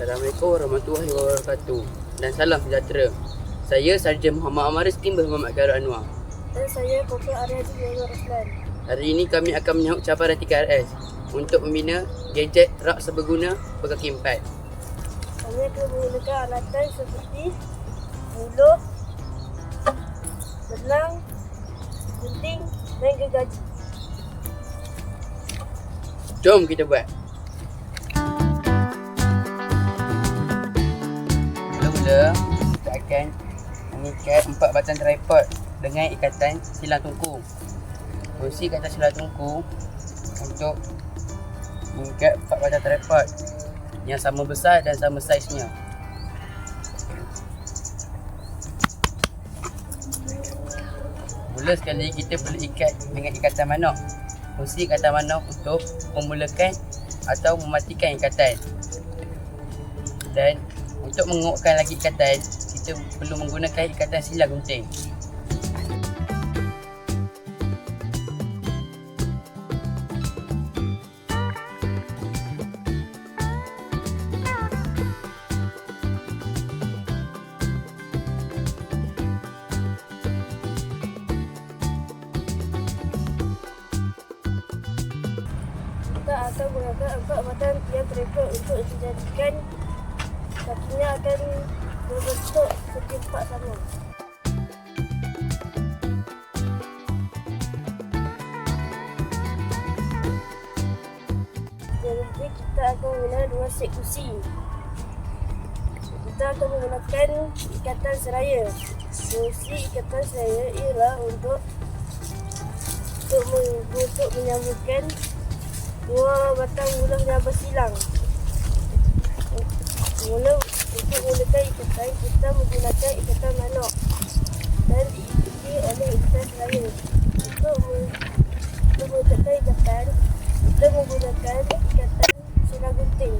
Assalamualaikum warahmatullahi wabarakatuh dan salam sejahtera. Saya Sarjan Muhammad Amaris Timbul Muhammad Khairul Anwar. Dan saya Kopi Arya Jiwa Roslan. Hari ini kami akan menyahut cabaran 3RS untuk membina gadget rak seberguna berkaki empat. Kami akan menggunakan alatan seperti buluh, benang, gunting dan gergaji. Jom kita buat. Kita akan mengikat empat batang tripod dengan ikatan silang tungku. Fungsi ikatan silang tungku untuk mengikat empat batang tripod yang sama besar dan sama saiznya. Mula sekali kita perlu ikat dengan ikatan manok. Fungsi ikatan manok untuk memulakan atau mematikan ikatan. Dan untuk menguatkan lagi ikatan, kita perlu menggunakan ikatan silang gunting. Kita akan menggunakan empat batang tiang tripod untuk dijadikan kakinya akan berbentuk segi empat sama. Jadi kita akan menggunakan dua set kursi. Kita akan menggunakan ikatan seraya. Fungsi ikatan seraya ialah untuk untuk, men- untuk menyambungkan dua batang bulah yang bersilang. Mula untuk menggunakan ikatan, kita menggunakan ikatan manok dan diikuti oleh ikatan me- untuk menggunakan ikatan, kita menggunakan ikatan silang gunting.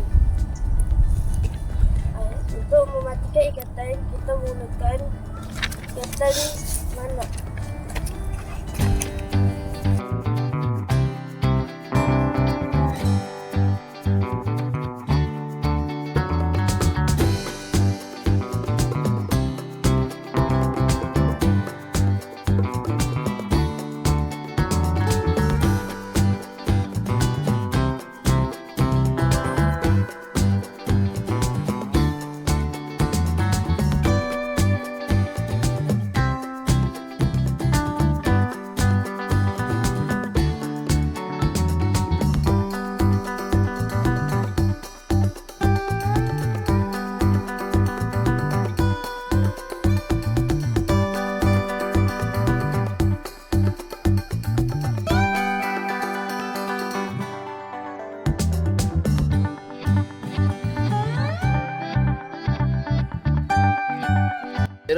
Ah, Untuk mematikan ikatan, kita menggunakan ikatan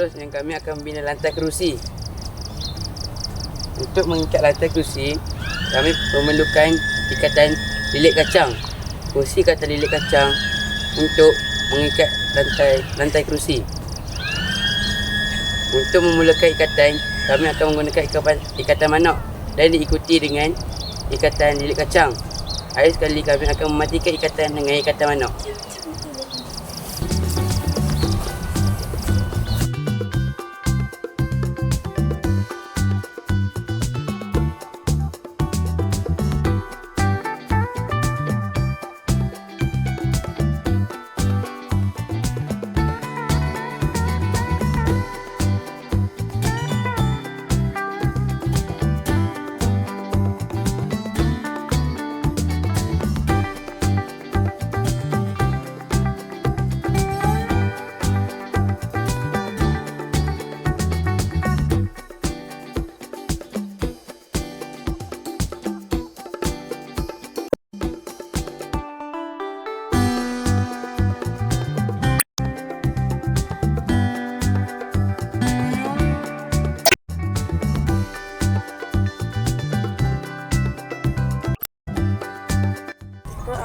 Terus yang kami akan membina lantai kerusi. Untuk mengikat lantai kerusi, kami memerlukan ikatan lilit kacang. Fungsi ikatan lilit kacang untuk mengikat lantai lantai kerusi. Untuk memulakan ikatan, kami akan menggunakan ikatan, ikatan manok dan diikuti dengan ikatan lilit kacang. Akhir sekali kami akan mematikan ikatan dengan ikatan manok.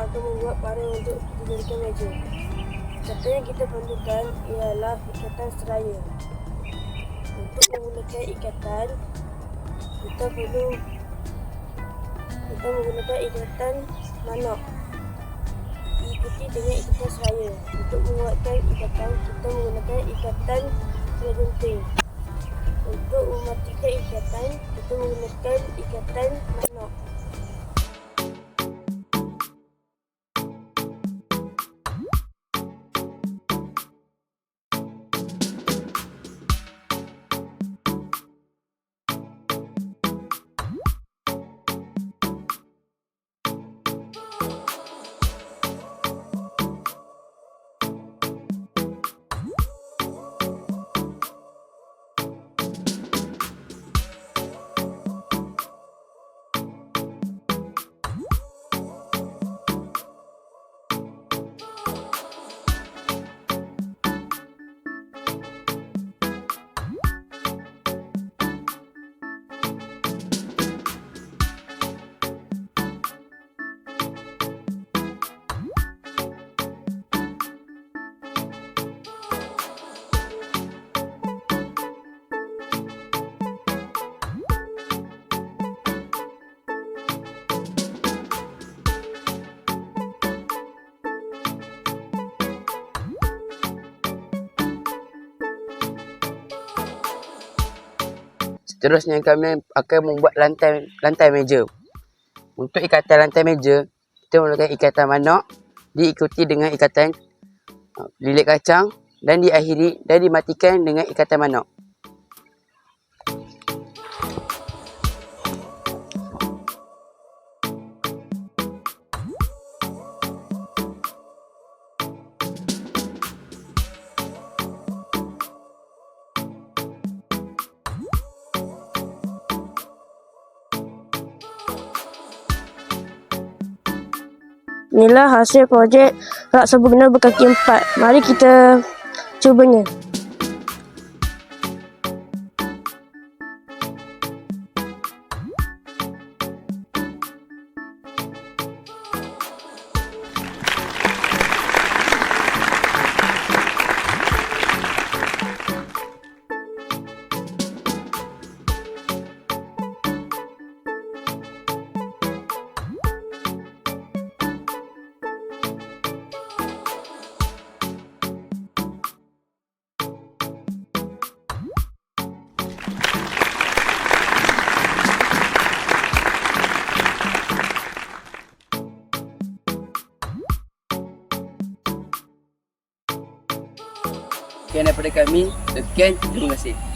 Akan membuat barang untuk dijadikan meja. Satu yang kita perlukan ialah ikatan seraya. Untuk menggunakan ikatan, kita perlu kita menggunakan ikatan manok. Diikuti dengan ikatan seraya. Untuk menguatkan ikatan, kita menggunakan ikatan bergunting. Untuk mematikan ikatan, kita menggunakan ikatan manok. Seterusnya kami akan membuat lantai lantai meja. Untuk ikatan lantai meja, kita menggunakan ikatan manok diikuti dengan ikatan uh, lilit kacang dan diakhiri dan dimatikan dengan ikatan manok. Inilah hasil projek rak serbaguna berkaki empat. Mari kita cubanya. Sekian daripada kami. Sekian. Terima kasih.